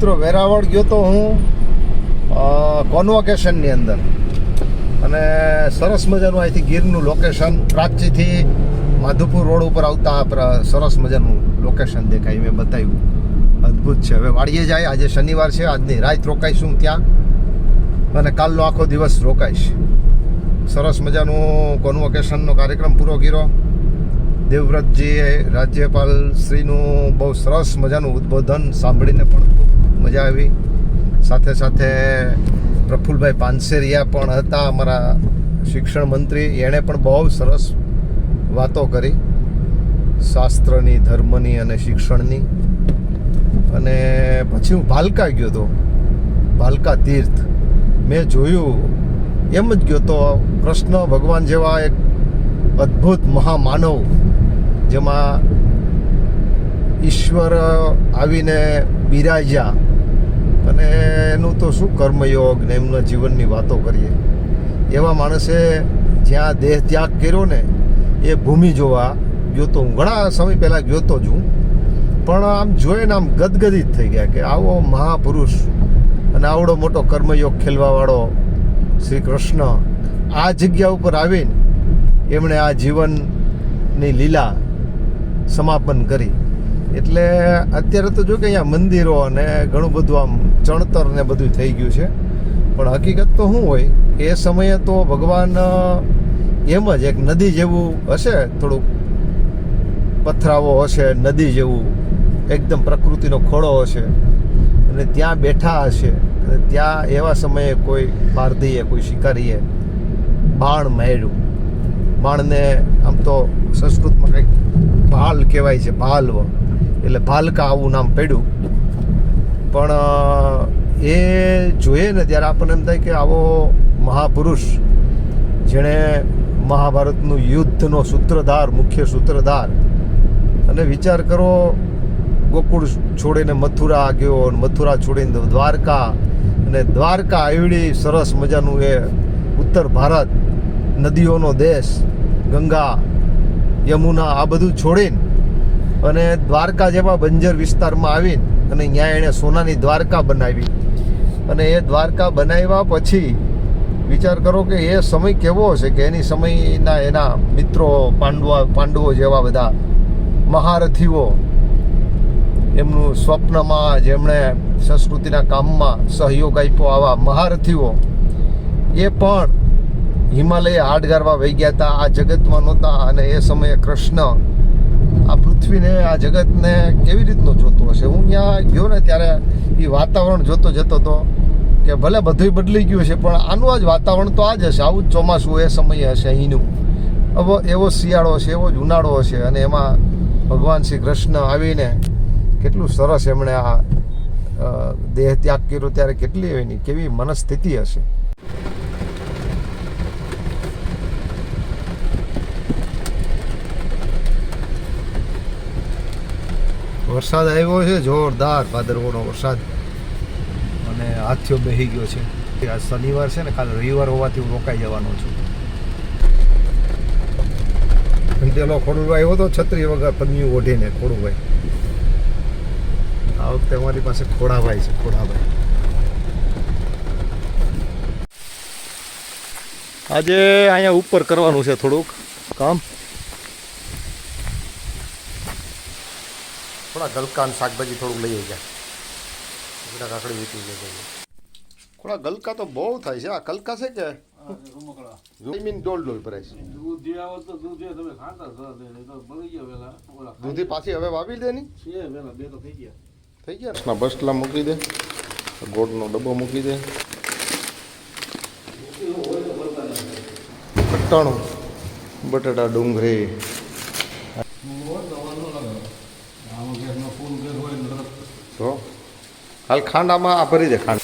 મિત્રો, વેરાવળ ગયો તો હું કોન્વોકેશનની અંદર. અને સરસ મજાનું અહીંથી ગીરનું લોકેશન પ્રાચીથી માધુપુર રોડ ઉપર આવતા સરસ મજાનું લોકેશન દેખાય, મેં બતાવ્યું. અદ્ભુત છે. હવે વાડીએ જાય, આજે શનિવાર છે, આજની રાત રોકાઈશું ત્યાં. અને કાલનો આખો દિવસ રોકાઈશ. સરસ મજાનું કોન્વોકેશનનો કાર્યક્રમ પૂરો કર્યો. દેવવ્રતજીએ રાજ્યપાલ શ્રીનું બહુ સરસ મજાનું ઉદ્બોધન સાંભળીને પણ મજા આવી. સાથે સાથે પ્રફુલભાઈ પાનસેરિયા પણ હતા, અમારા શિક્ષણ મંત્રી. એણે પણ બહુ સરસ વાતો કરી. શાસ્ત્રની, ધર્મની અને શિક્ષણની. અને પછી હું ભાલકા ગયો હતો ભાલકા તીર્થ. મેં જોયું, એમ જ ગયો તો કૃષ્ણ ભગવાન જેવા એક અદ્ભુત મહામાનવ, જેમાં ઈશ્વર આવીને બિરાજ્યા. અને એનું તો શું કર્મયોગ ને એમના જીવનની વાતો કરીએ. એવા માણસે જ્યાં દેહ ત્યાગ કર્યો ને, એ ભૂમિ જોવા ગયો તો હું ઘણા સમય પહેલાં ગયો તો જ પણ આમ જોઈને આમ ગદગદિત થઈ ગયા કે આવો મહાપુરુષ અને આવડો મોટો કર્મયોગ ખેલવાવાળો શ્રી કૃષ્ણ આ જગ્યા ઉપર આવીને એમણે આ જીવનની લીલા સમાપન કરી. એટલે અત્યારે તો જો કે અહીંયા મંદિરો અને ઘણું બધું આમ ચણતર ને બધું થઈ ગયું છે. પણ હકીકત તો શું હોય, એ સમયે તો ભગવાન એમ જ એક નદી જેવું હશે, થોડુંક પથરાવો હશે, નદી જેવું, એકદમ પ્રકૃતિનો ખોળો હશે, અને ત્યાં બેઠા હશે, અને ત્યાં એવા સમયે કોઈ પારધીએ કોઈ શિકારીએ બાણ માર્યું. બાણને આમ તો સંસ્કૃતમાં કંઈક ભાલ કહેવાય છે ભાલવ એટલે ભાલકા આવું નામ પડ્યું. પણ એ જોઈએ ને ત્યારે આપણને એમ થાય કે આવો મહાપુરુષ, જેણે મહાભારતનું યુદ્ધનો સૂત્રધાર, મુખ્ય સૂત્રધાર, અને વિચાર કરો, ગોકુળ છોડીને મથુરા ગયો અને મથુરા છોડીને દ્વારકા, અને દ્વારકા આવડી સરસ મજાનું એ ઉત્તર ભારત, નદીઓનો દેશ, ગંગા, યમુના, આ બધું છોડીને અને દ્વારકા જેવા બંજર વિસ્તારમાં આવીને અને ત્યાં એણે સોનાની દ્વારકા બનાવી. અને એ દ્વારકા બનાવ્યા પછી વિચાર કરો કે એ સમય કેવો હશે કે એની સમયના એના મિત્રો પાંડવો પાંડવો જેવા બધા મહારથીઓ એમનું સ્વપ્નમાં જેમણે સંસ્કૃતિના કામમાં સહયોગ આપ્યો આવા મહારથીઓ. એ પણ હિમાલય હાડ ગારવા વહી ગયા હતા, આ જગતમાં નહોતા અને એ સમયે કૃષ્ણ આ પૃથ્વીને, આ જગતને કેવી રીતનો જોતો હશે? હું ત્યાં ગયો ને ત્યારે એ વાતાવરણ જોતો જતો હતો કે ભલે બધું બદલી ગયું છે પણ આનું જ વાતાવરણ તો આ જ હશે. આવું જ ચોમાસું એ સમય હશે અહીંનું. હવે એવો શિયાળો હશે, એવો જ ઉનાળો હશે અને એમાં ભગવાન શ્રી કૃષ્ણ આવીને કેટલું સરસ એમણે આ દેહ ત્યાગ કર્યો ત્યારે કેટલી એની કેવી મનસ્થિતિ હશે. વરસાદ આવ્યો છે, જોરદાર ભાદરવોનો વરસાદ. અને હાથીઓ બેહી ગયો છે. આ શનિવાર છે ને, કાલ રવિવાર હોવાથી હું રોકાઈ જવાનો છું. પેલો ખોડુભાઈ આવ્યો તો છત્રી વગર પન્યું ઓઢીને, ખોડુભાઈ. આ વખતે અમારી પાસે ખોડાભાઈ છે, ખોડાભાઈ. આજે અહીંયા ઉપર કરવાનું છે થોડુંક કામ. થોડા ગલકા અને શાકભાજી થોડુંક લઈ જાય બધા કાકડી વીટી લઈ જઈએ થોડા ગલકા તો બહુ થાય છે. આ કલકા છે કે? દૂધ જે દૂધ એ તમે ખાતા છો તે નહીં તો બળી ગયા પેલા ઓલા દૂધી પાછી હવે વાવી દે ની? છે પેલા બે તો થઈ ગયા. થઈ ગયા ને? બસલા મૂકી દે. ગોળનો ડબ્બો મૂકી દે. કટ્ટાણું બટાટા ડુંગળી આમાં ગેસમાં ફૂલ ગેસ હોય ને તરત જો હાલ ખાંડ આમાં આ ભરી દે ખાંડ.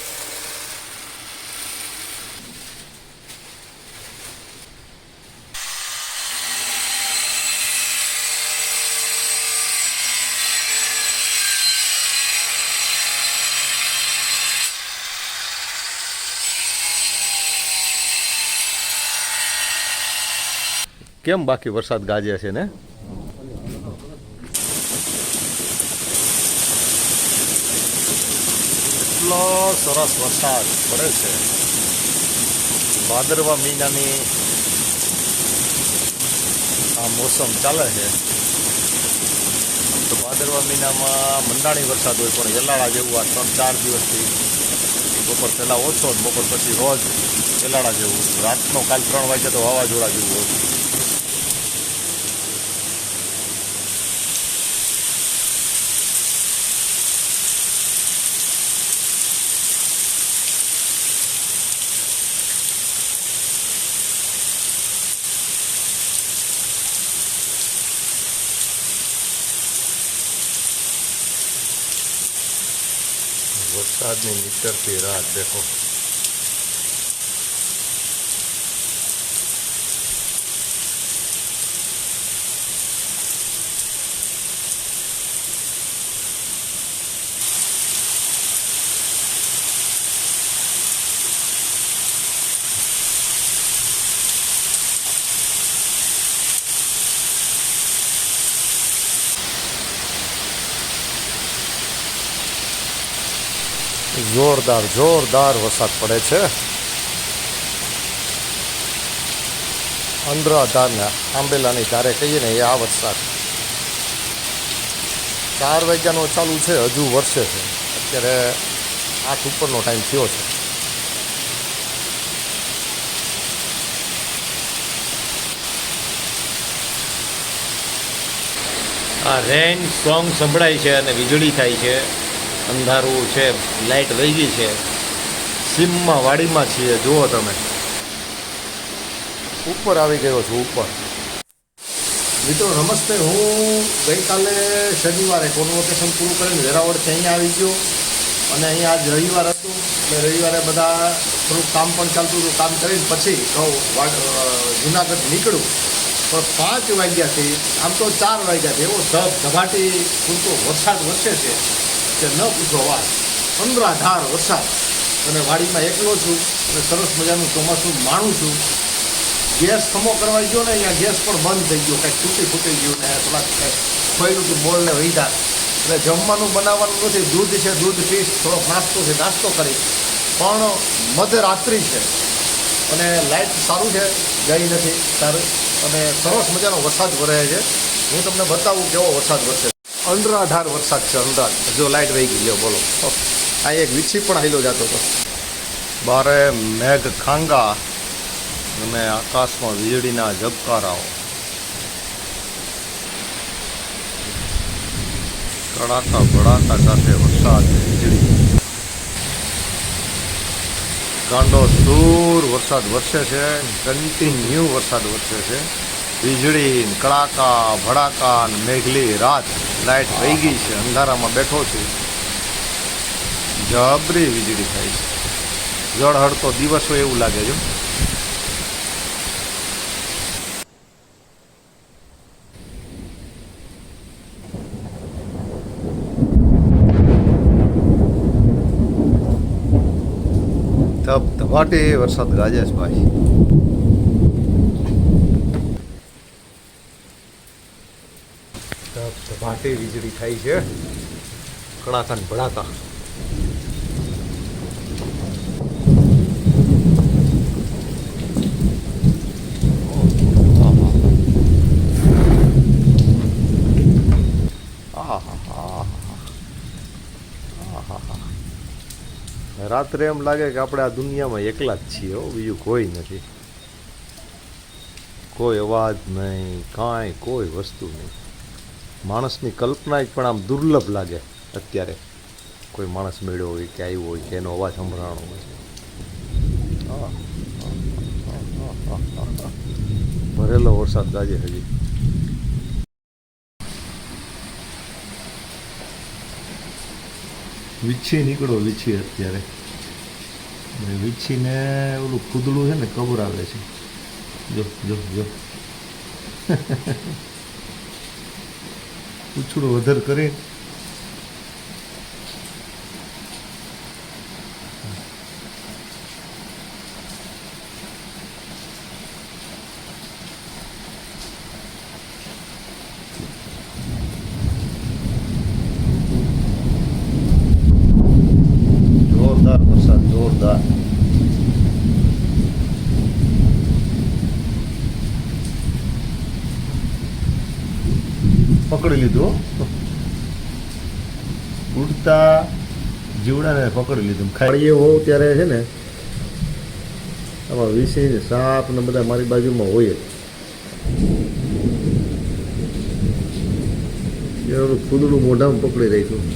કેમ બાકી વરસાદ ગાજે છે ને? કેટલો સરસ વરસાદ પડે છે ભાદરવા મહિનાની આ મોસમ ચાલે છે તો ભાદરવા મહિનામાં મંડાણી વરસાદ હોય પણ એલાળા જેવું આ ત્રણ ચાર દિવસથી બપોર પહેલાં ઓછો બપોર પછી રોજ એલાળા જેવું રાતનો કાલ ત્રણ વાગે તો વાવાઝોડા જેવું હોય વરસાદની નીતરતી રાત દેખો જોરદાર જોરદાર વરસાદ પડે છે. અંધ્રાધારના આંબેલાની ધારે કહીએ ને એ આ વરસાદ. ચાર વાગ્યાનો ચાલુ છે, હજુ વરસે છે. અત્યારે આઠ ઉપરનો ટાઈમ થયો છે. આ રેન સોંગ સંભળાય છે અને વીજળી થાય છે. અંધારું છે લાઇટ વહી ગઈ છે. સીમમાં, વાડીમાં છીએ. જુઓ તમે. ઉપર આવી ગયો છું, ઉપર. મિત્રો, નમસ્તે. હું ગઈકાલે શનિવારે કોન્વોકેશન પૂરું કરીને વેરાવળથી અહીંયા આવી ગયો. અને અહીંયા આજ રવિવાર હતું. એટલે રવિવારે બધા થોડુંક કામ પણ ચાલતું હતું. કામ કરીને પછી કહું જુનાગઢ નીકળું. પણ પાંચ વાગ્યાથી, આમ તો ચાર વાગ્યાથી, એવો ધબ ધબાટી પૂરતો વરસાદ વરસે છે. કે ન પૂછો વાત. અંદરાધાર વરસાદ. અને વાડીમાં એકલો છું અને સરસ મજાનું ચોમાસું માણું છું. ગેસ ખમો કરવા ગયો ને અહીંયા ગેસ પણ બંધ થઈ ગયો. કાંઈક તૂટી ફૂટી ગયું ને થોડાક કંઈક ખોયલું હતું બોલને વહીધા. એટલે જમવાનું બનાવવાનું નથી. દૂધ છે, દૂધ પીશ. થોડોક નાસ્તો છે, નાસ્તો કરી પણ મધરાત્રિ છે. અને લાઇટ સારું છે ગઈ નથી. સારું. અને સરસ મજાનો વરસાદ વરે છે. હું તમને બતાવું કેવો વરસાદ વરસે અંડરાધાર વરસાદ છે અંડરાધ જો લાઇટ વહી ગઈ, લ્યો, બોલો. અહીં એક વીછી પણ હાઈલો જતો હતો. બારે મેઘ ખાંગા અને આકાશમાં વીજળીના ઝબકારાઓ. કડાકા ભડાકા સાથે વરસાદ, વીજળી. ગાંડો દૂર વરસાદ વરસે છે, કન્ટિન્યુ વરસાદ વરસે છે. વીજળી કડાકા, ભડાકા મેઘલી રાત. લાઇટ વહી ગઈ છે. અંધારામાં બેઠો છું. જબરી વીજળી થાય છે. જળ હડતો દિવસ હોય એવું લાગે છે. ધબ ધબાટે, વરસાદ ગાજે છે ભાઈ. ધબ ધબાટે વીજળી થાય છે. કડાકા ને ભડાકા રાત્રે એમ લાગે કે આપણે આ દુનિયામાં એકલા જ છીએ બીજું કોઈ નથી. કોઈ અવાજ નહીં, કાંઈ, કોઈ વસ્તુ નહીં. માણસની કલ્પના જ પણ આમ દુર્લભ લાગે અત્યારે. કોઈ માણસ મળ્યો હોય કે આવ્યો હોય કે એનો અવાજ સંભળાણો હોય. ભરેલો વરસાદ ગાજે હજી. વીછી નીકળો વીછી અત્યારે. વીછીને ઓલું કૂદડું છે ને કબર આવે છે. જો જો જો. પૂછડું વધાર કરી પકડી લીધું હો. ઉડતા પકડી લીધું. ખાઈએ હોઉં ત્યારે છે ને, આમાં વિષય સાપ ને બધા મારી બાજુમાં હોય જ. ફૂદડું મોઢામાં પકડી રાખ્યું.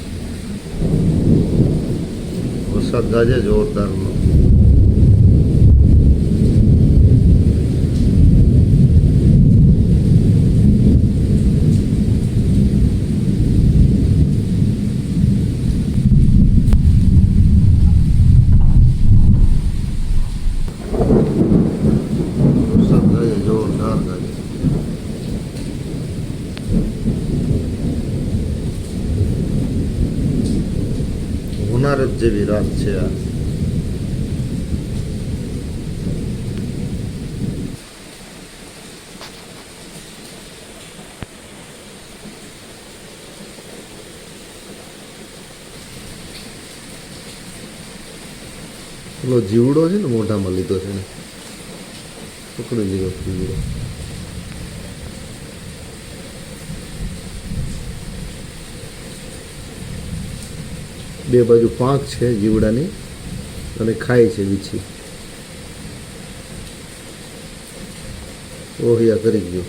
વરસાદ ગાજે જોરદારનો વરસાદ ગાજે જોરદાર ગાજે હોનાર જ જેવી રાત છે આ પેલો જીવડો છે ને મોઢામાં લીધો છે ને પકડી લીધો જીવડો બે બાજુ પાંખ છે જીવડાની અને ખાય છે વીછી. ઓહિયા કરી ગયો.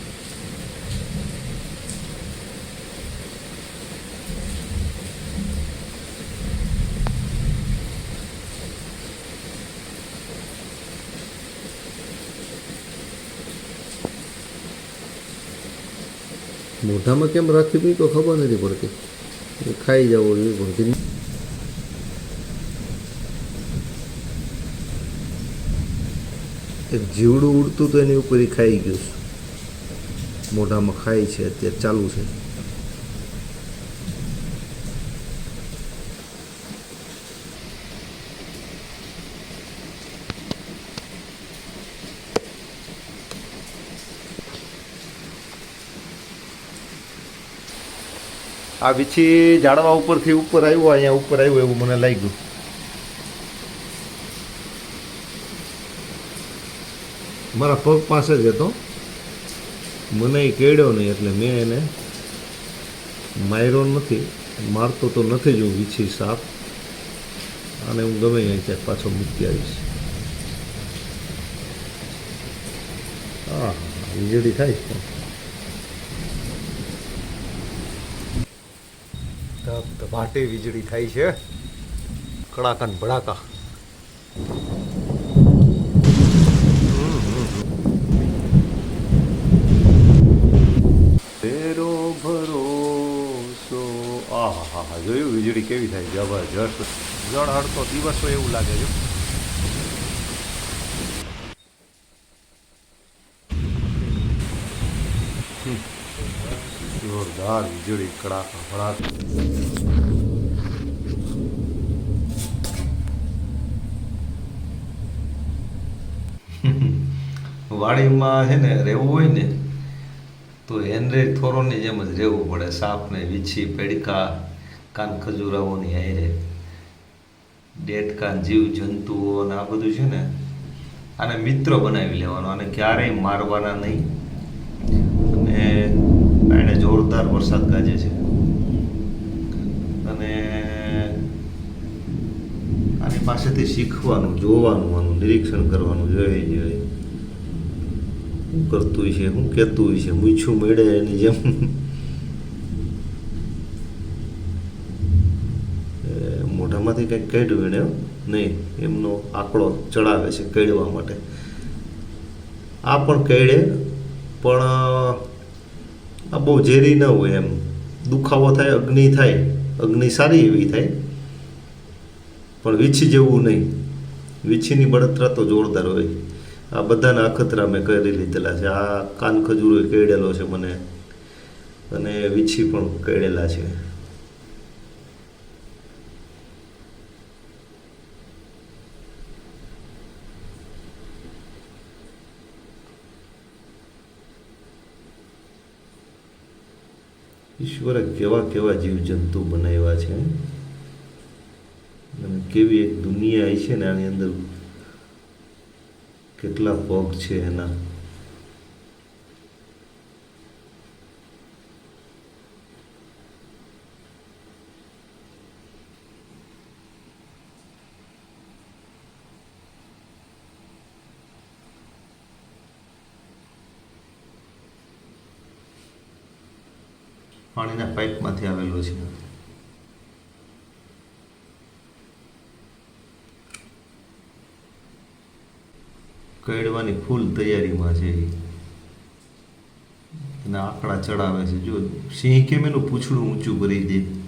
મોઢામાં કેમ રાખી બી તો ખબર નથી પડતી. ખાઈ જવો જોઈએ પણ એક જીવડું ઉડતું તો એની ઉપર ખાઈ ગયું છે. મોઢામાં ખાય છે, અત્યારે ચાલુ છે આ વીછી ઝાડવા ઉપરથી ઉપર આવ્યું, અહીંયા ઉપર આવ્યું એવું મને લાગ્યું મારા પગ પાસે જ હતો. મને એ કેળ્યો નહીં એટલે મેં એને માર્યો નથી. મારતો તો નથી જ હું, વીછી સાપ. અને હું ગમે ત્યાં ક્યાંક પાછો મૂકી આવીશ. હા વીજળી થાય ધબ ધબાટે વીજળી થાય છે. કડાકા ને ભડાકા તેરો ભરોસો આહા હા હા જોયું વીજળી કેવી થાય? જબરજસ્ત. જળ હડતો દિવસ હોય એવું લાગે છે. જોરદાર વીજળી કડાક ભડાકા વાડીમાં છે ને રહેવું હોય ને, તો હેનરી થોરોની જેમ જ રહેવું પડે. સાપને વીછી, પેડકા કાન ખજૂરાઓની હારે ડેટકા જીવ જંતુઓ અને આ બધું છે ને, આને મિત્ર બનાવી લેવાનો અને ક્યારેય મારવાના નહીં. અને એને જોરદાર વરસાદ ગાજે છે. અને આની પાસેથી શીખવાનું, જોવાનું, આનું નિરીક્ષણ કરવાનું જોઈએ જોઈએ શું કરતું છે શું કહેતું છે મૂછું મેળે એની જેમ એ કંઈક કાઢ્યું એણે નહીં, એમનો આંકડો ચડાવે છે કહેવા માટે. આ પણ કહેડે પણ, આ બહુ ઝેરી ન હોય એમ. દુખાવો થાય, અગ્નિ થાય. અગ્નિ સારી એવી થાય. પણ વીછી જેવું નહીં. વીછીની બળતરા તો જોરદાર હોય. આ બધાના અખતરા મેં કરી લીધેલા છે. આ કાન ખજૂરો કેળેલો છે મને. અને વીછી પણ કેળેલા છે. ઈશ્વરે કેવા કેવા જીવજંતુ બનાવ્યા છે અને કેવી એક દુનિયા છે ને આની અંદર કેટલા પગ છે એના. પાણીના આવેલો છે. કડવાની ફૂલ તૈયારીમાં છે. અને આંકડા ચડાવે છે. જો સિંહ કેમ એનું પૂછડું ઊંચું કરી દે?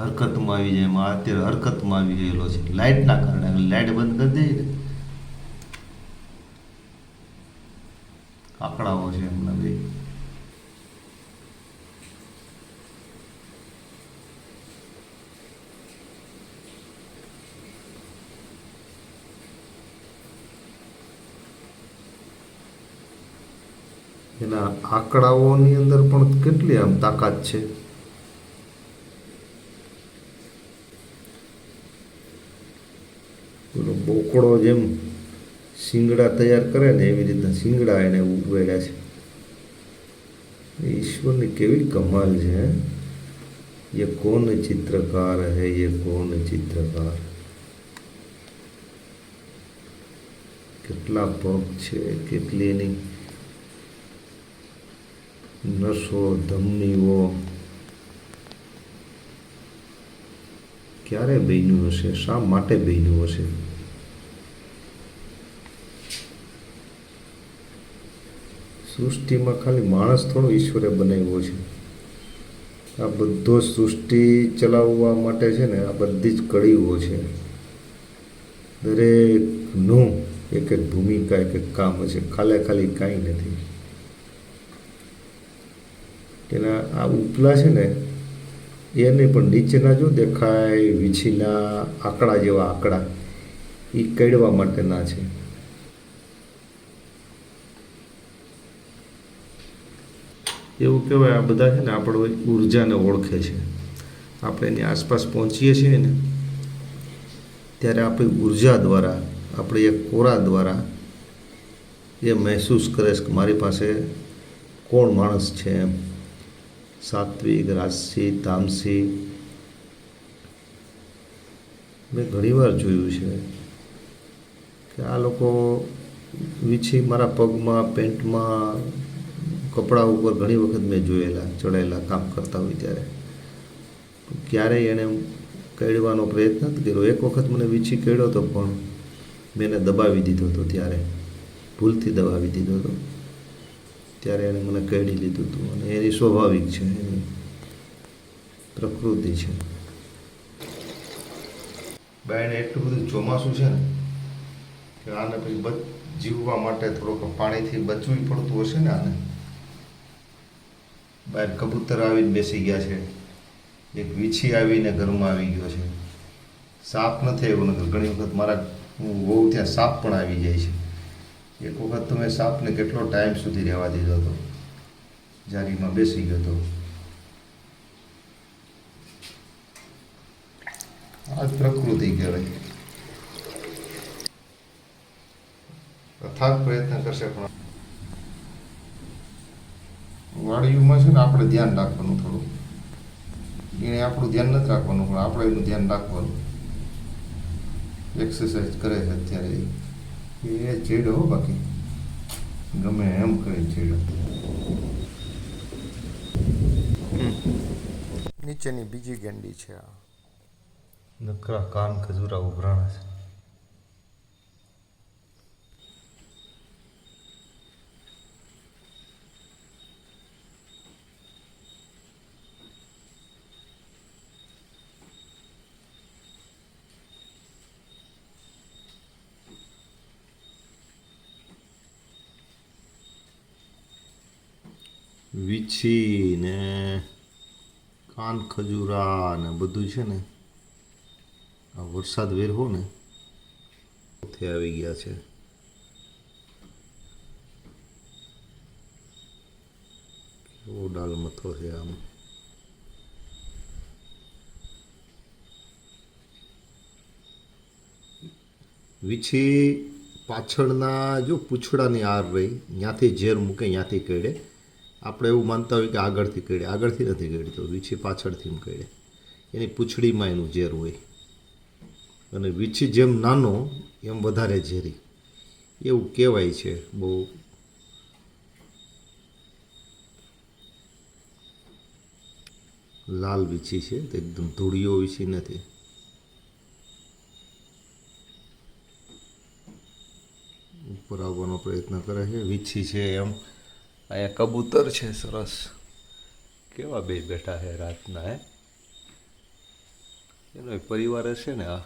હરકતમાં આવી જાય. અત્યારે હરકતમાં આવી ગયેલો છે. લાઇટના કારણે. લાઇટ બંધ કરી દે આંકડાઓની અંદર પણ કેટલી આમ તાકાત છે પેલો બોકડો જેમ શિંગડા તૈયાર કરે ને એવી રીતના શિંગડા એને ઉગવેલા છે ઈશ્વરની કેવી કમાલ છે હે? ये कौन चित्रकार है ये कौन चित्रकार કેટલા પગ છે કેટલી એની નસો ધમનીઓ. ક્યારે બન્યું હશે? શા માટે બન્યું હશે? સૃષ્ટિમાં ખાલી માણસ થોડો ઈશ્વરે બનાવ્યો છે. આ બધો સૃષ્ટિ ચલાવવા માટે છે ને, આ બધી જ કડીઓ છે. દરેકનું એક એક ભૂમિકા, એક એક કામ છે ખાલે ખાલી કાંઈ નથી. તેના આ ઉપલા છે ને, એને પણ નીચેના જો દેખાય, વીછીના, આંકડા જેવા આંકડા એ કડવા માટેના છે. એવું કહેવાય આ બધા છે ને આપણો ઉર્જાને ઓળખે છે. આપણે એની આસપાસ પહોંચીએ છીએ ને, ત્યારે આપણી ઊર્જા દ્વારા, આપણે એક કોરા દ્વારા, એ મહેસૂસ કરે છે કે મારી પાસે કોણ માણસ છે એમ. સાત્વિક રાજસી તામસી. મેં ઘણીવાર જોયું છે કે આ લોકો વીછી મારા પગમાં, પેન્ટમાં, કપડા ઉપર ઘણી વખત મેં જોયેલા, ચડાયેલા કામ કરતા હોય ત્યારે. ક્યારેય એણે કડવાનો પ્રયત્ન નથી કર્યો. એક વખત મને વીછી કેળ્યો હતો પણ મેં એને દબાવી દીધો હતો ત્યારે. ભૂલથી દબાવી દીધો હતો. ત્યારે એણે મને કડી લીધું હતું અને એની સ્વાભાવિક છે. એની પ્રકૃતિ છે. બાયણે એટલું બધું ચોમાસું છે ને, કે આને પછી બચ, જીવવા માટે થોડોક પાણીથી બચવું પડતું હશે ને આને. બહાર કબૂતર આવીને બેસી ગયા છે. એક વીછી આવીને ઘરમાં આવી ગયો છે. સાપ નથી આવ્યો ઘણી વખત મારા, હું વહુ ત્યાં સાપ પણ આવી જાય છે. એક વખત તો મેં સાપને કેટલો ટાઈમ સુધી રહેવા દીધો હતો? જારીમાં બેસી ગયો હતો. આ જ પ્રકૃતિ કહેવાય. અથાગ પ્રયત્ન કરશે પણ. વાડીઓમાં છે ને આપણે ધ્યાન રાખવાનું થોડું. એને આપણું ધ્યાન નથી રાખવાનું, પણ આપણે એનું ધ્યાન રાખવાનું. એક્સરસાઇઝ કરે છે અત્યારે. એ ચેડો હો બાકી. ગમે એમ કરે ચેડો. નીચેની બીજી ગેંડી છે આ. નકરા કાન ખજૂરા ઉભરાણા છે. વીછી ને કાન ખજૂરા ને બધું છે ને, આ વરસાદ વેર હો ને તે આવી ગયા છે. કેવો ડાલ મથો છે આમ. વીછી પાછળના જો પૂંછડાની આર રહી ત્યાંથી ઝેર મૂકે ત્યાંથી કડે આપણે એવું માનતા હોય કે આગળથી કડે આગળથી નથી કડતો વીછી પાછળથી કડે એની પૂંછડીમાં એનું ઝેર હોય. અને વીછી જેમ નાનો, એમ વધારે ઝેરી. એવું કહેવાય છે બહુ. લાલ વીછી છે તે એકદમ ધૂળીઓ વીછી નથી. ઉપર આવવાનો પ્રયત્ન કરે છે. વીછી છે એમ. અહીંયા કબૂતર છે સરસ. કેવા બે બેઠા છે રાતના, હે? એનો પરિવાર હશે ને આ?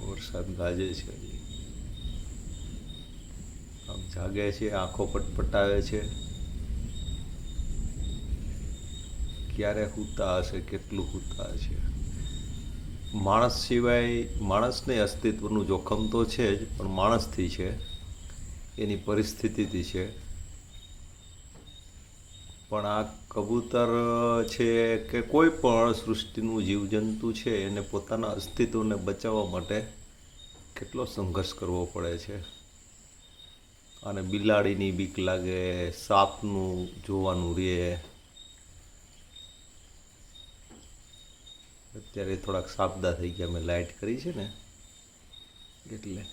વરસાદ ગાજે છે આમ જાગે છે, આંખો પટપટાવે છે. ક્યારે હૂતા હશે, કેટલું હૂતા હશે? માણસ સિવાય માણસને અસ્તિત્વનું જોખમ તો છે જ, પણ માણસથી છે. એની પરિસ્થિતિથી છે. પણ આ કબૂતર છે કે કોઈ પણ સૃષ્ટિનું જીવજંતુ છે, એને પોતાના અસ્તિત્વને બચાવવા માટે કેટલો સંઘર્ષ કરવો પડે છે. અને બિલાડીની બીક લાગે, સાપનું જોવાનું રહે અત્યારે થોડાક સાબદા થઈ ગયા, મેં લાઇટ કરી છે ને. એટલે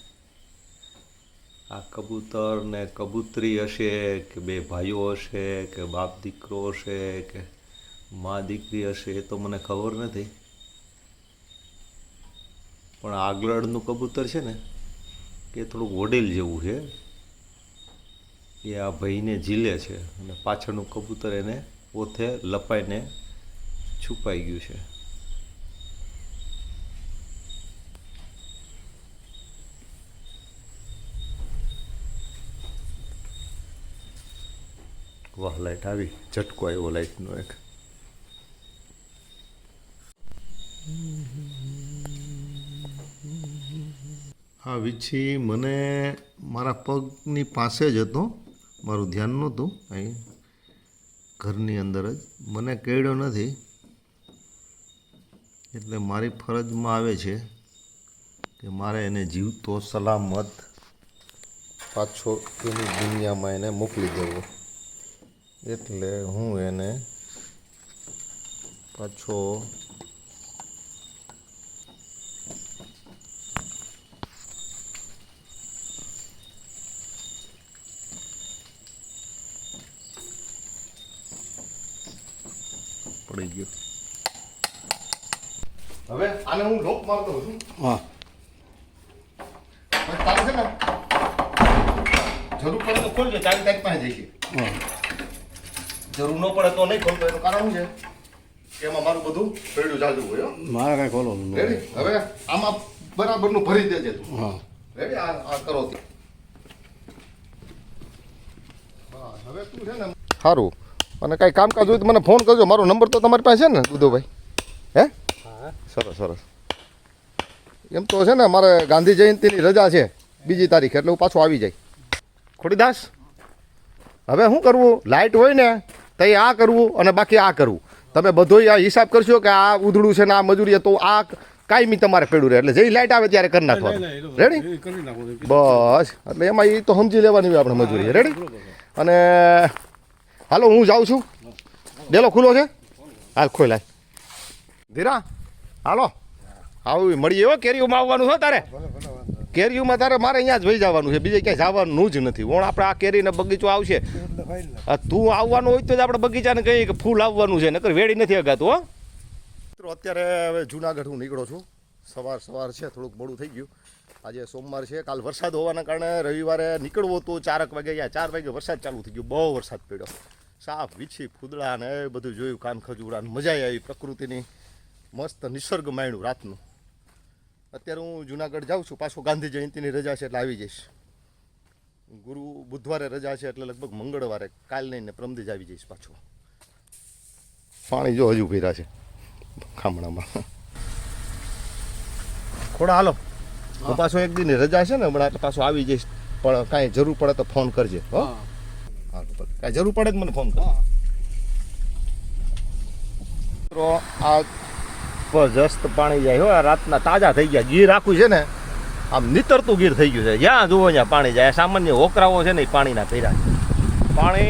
આ કબૂતર ને કબૂતરી હશે કે બે ભાઈઓ હશે કે બાપ દીકરો હશે કે મા દીકરી હશે એ તો મને ખબર નથી. પણ આગળનું કબૂતર છે ને, એ થોડુંક વડીલ જેવું છે. એ આ ભાઈને ઝીલે છે અને પાછળનું કબૂતર એને પોતે લપાઈને છુપાઈ ગયું છે. વાહ લાઇટ આવી, ઝટકો આવ્યો લાઇટનો એક. આ વીછી, મને મારા પગની પાસે જ હતો, મારું ધ્યાન નહોતું અહીં, ઘરની અંદર જ. મને કેળ્યો નથી, એટલે મારી ફરજમાં આવે છે કે મારે એને જીવતો સલામત પાછો એની દુનિયામાં એને મોકલી દેવો. એટલે હું એને પાછો પડી ગયો. હવે આને હું લોક મારતો છું. હા. તારે છે ને જરૂર પડે તો ખોલજો ચાલી તારીખ પાસે જઈશે. હા. જરૂર ન પડે તો નહીં ખોલતો. એનું કારણ શું છે? કે એમાં મારું બધું પેડું જાજુ હોય મારે કાંઈ ખોલો રેડી હવે આમાં બરાબરનું ભરી દેજે તું. હા. રેડી આ આ કરો તે. હવે તું છે ને સારું અને કાંઈ કામકાજ હોય તો મને ફોન કરજો. મારો નંબર તો તમારી પાસે છે ને દુધોભાઈ હે? સરસ સરસ. એમ તો છે ને મારે ગાંધી જયંતિની રજા છે બીજી તારીખ એટલે હું પાછો આવી જાય. ખોડીદાસ હવે શું કરવું? લાઇટ હોય ને તો એ આ કરવું અને બાકી આ કરવું. તમે બધોય આ હિસાબ કરશો કે આ ઉધડું છે ને આ મજૂરી તો આ કાયમી તમારે પેડું રહે. એટલે જે લાઇટ આવે ત્યારે કરી નાખવાનું. રેડી બસ. એટલે એમાં એ તો સમજી લેવાની હોય આપણે મજૂરી. રેડી અને હાલો હું જાઉં છું. ડેલો ખુલ્લો છે? હાલ ખોઈ લાય. ધીરા. હાલો. આવું મળીએ હો કેરીઓમાં આવવાનું છે તારે. કેરીઓમાં તારે મારે અહીંયા જ વહી જવાનું છે. બીજે ક્યાંય જવાનું જ નથી. ઓણ આપણે આ કેરીને બગીચો આવશે. તું આવવાનું હોય તો જ આપણે બગીચાને કહીએ કે ફૂલ આવવાનું છે. નકર વેડી નથી અગાતું, હો. મિત્રો, અત્યારે હવે જુનાગઢ હું નીકળો છું. સવાર સવાર છે, થોડુંક મોડું થઈ ગયું. આજે સોમવાર છે, કાલ વરસાદ હોવાના કારણે રવિવારે નીકળવો તો ચારક વાગે યા ચાર વાગે વરસાદ ચાલુ થઈ ગયો. બહુ વરસાદ પડ્યો. સાફ વીછી, ફૂદડા ને એ બધું જોયું, કાન ખજૂરા મજા આવી પ્રકૃતિની. મસ્ત નિસર્ગ માણ્યું રાતનું. અત્યારે હું જુનાગઢ જાઉં છું. પાછો ગાંધી જયંતિની રજા છે એટલે આવી જઈશ. ગુરુ બુધવારે રજા છે એટલે લગભગ મંગળવારે કાલ નહીં ને પ્રમદી જ આવી જઈશ પાછો. પાણી જો હજુ ભીરા છે ખામણામાં. ખોડા હાલો. હું. પાછો એક દિન રજા છે ને હમણાં એટલે પાછો આવી જઈશ. પણ કાંઈ જરૂર પડે તો ફોન કરજે હો. કાંઈ જરૂર પડે તો મને ફોન કર મિત્રો આ જબરજસ્ત પાણી જાય. હો, આ રાતના તાજા થઈ ગયા. ગીર આખું છે ને, આમ નીતરતું ગીર થઈ ગયું છે. જ્યાં જુઓ ત્યાં પાણી જાય. સામાન્ય ઓકરાઓ છે ને, એ પાણીના કર્યા પાણી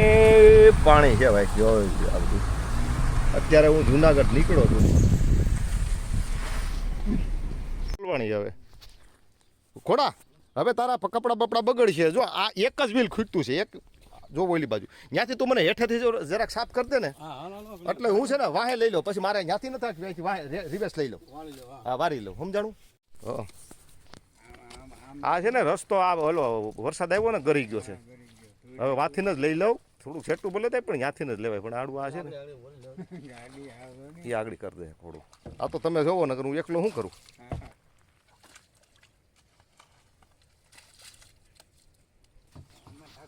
પાણી છે ભાઈ. જો અત્યારે હું જુનાગઢ નીકળો છું. હવે. ખોડા, હવે તારા કપડાં બપડા બગડશે. જો આ એક જ બિલ ખૂટતું છે. એક જો ઓલી બાજુ. ત્યાંથી તું મને હેઠેથી જો જરાક સાફ કરી દે ને. હાલો હાલો એટલે હું છે ને વાહે લઈ લઉં પછી મારે ત્યાંથી નથી ત્યાંથી વાહે રિવેસ લઈ લો હા. વારી લઉં. સમજાણું? હા. આ છે ને રસ્તો આ ઓલો વરસાદ આવ્યો ને ગરી ગયો છે. હવે વાથી જ લઈ લઉં. થોડું છેટું બોલે થાય પણ ત્યાંથી જ લેવાય. પણ આડું આ છે ને. એ આગળ કરી દે થોડું. આ તો તમે જોવો ને હું એકલો શું કરું?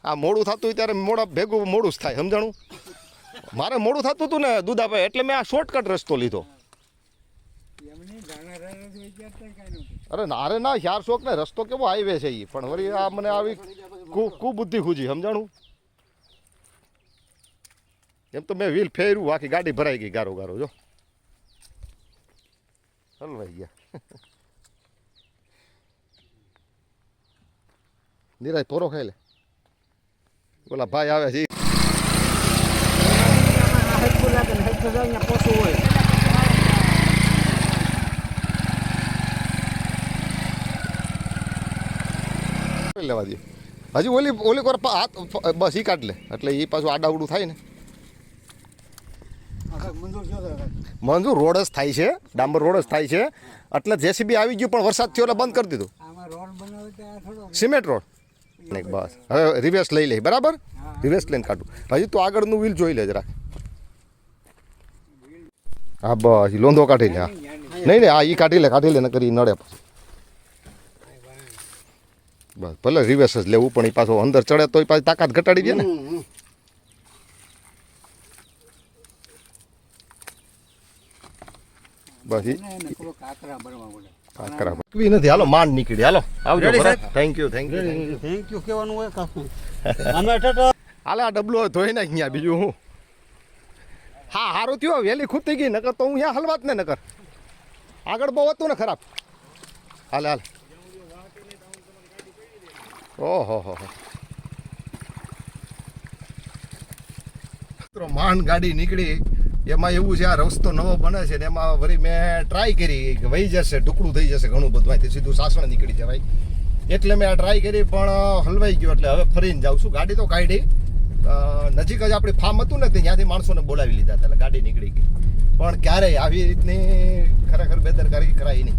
આ મોડું થતું હોય ત્યારે મોડા ભેગું મોડું જ થાય, સમજાણું? મારે મોડું થતું હતું ને, દુધાભાઈ, એટલે મેં આ શોર્ટકટ રસ્તો લીધો. અરે અરે ના, યાર શોખ ને રસ્તો કેવો હાઈવે છે એ પણ વળી આ મને આવી કુબુદ્ધિ ખૂજી, સમજાણું? એમ તો મેં વ્હીલ ફેર્યું, આખી ગાડી ભરાઈ ગઈ ગારો ગારો, જો. હલવાઈ ગયા નિરાય, પોરો ખાઈ લે. ઓલા ભાઈ આવે છે. લેવા દે. હજી ઓલી ઓલી કોર હાથ બસ ઈ કાઢ લે. એટલે એ પાછું આડાવડું થાય ને. મંજૂર રોડ જ થાય છે. ડાંબર રોડ જ થાય છે. એટલે જેસીબી આવી ગયું પણ વરસાદ થયો એટલે બંધ કરી દીધું. Cement road. બસ. હવે રિવેસ લઈ લે બરાબર? રિવેસ લઈને કાઢું. હજી તું આગળનું વ્હીલ જોઈ લે જરા હા બસ લોંધો કાઢી લે હા. નહીં નહીં હા એ કાઢી લે કાઢી લે ન કરી નડે પછી. બસ ભલે રિવેસ જ લેવું પણ એ પાછો અંદર ચડે તો એ પાછી તાકાત ઘટાડી દે ને. બસ કાકરા નથી. હાલો માંડ નીકળી. હાલો આવજો thank you thank you thank you કહેવાનું હોય કાકું. અમે હાલે આ ડબલો ધોઈ નાખ અહીંયા બીજું હું. હા સારું થયો વહેલી ખૂટી ગઈ. નકર તો હું અહીંયા હલવાત ને નકર. આગળ બહુ હતું ને ખરાબ. હાલે હાલે. ઓહો હો હો. માંડ ગાડી નીકળી. એમાં એવું છે, આ રસ્તો નવો બને છે ને એમાં વળી મેં ટ્રાય કરી કે વહી જશે ઢુકડું થઈ જશે ઘણું બધું. સીધું સાસણ નીકળી જવાય. એટલે મેં આ ટ્રાય કરી, પણ હલવાઈ ગયો, એટલે હવે ફરીને જાઉં છું. ગાડી તો કાઢી. નજીક જ આપણી ફાર્મ હતું ને ત્યાંથી માણસોને બોલાવી લીધા હતા, એટલે ગાડી નીકળી ગઈ. પણ ક્યારેય આવી રીતની ખરેખર બેદરકારી કરાય નહીં.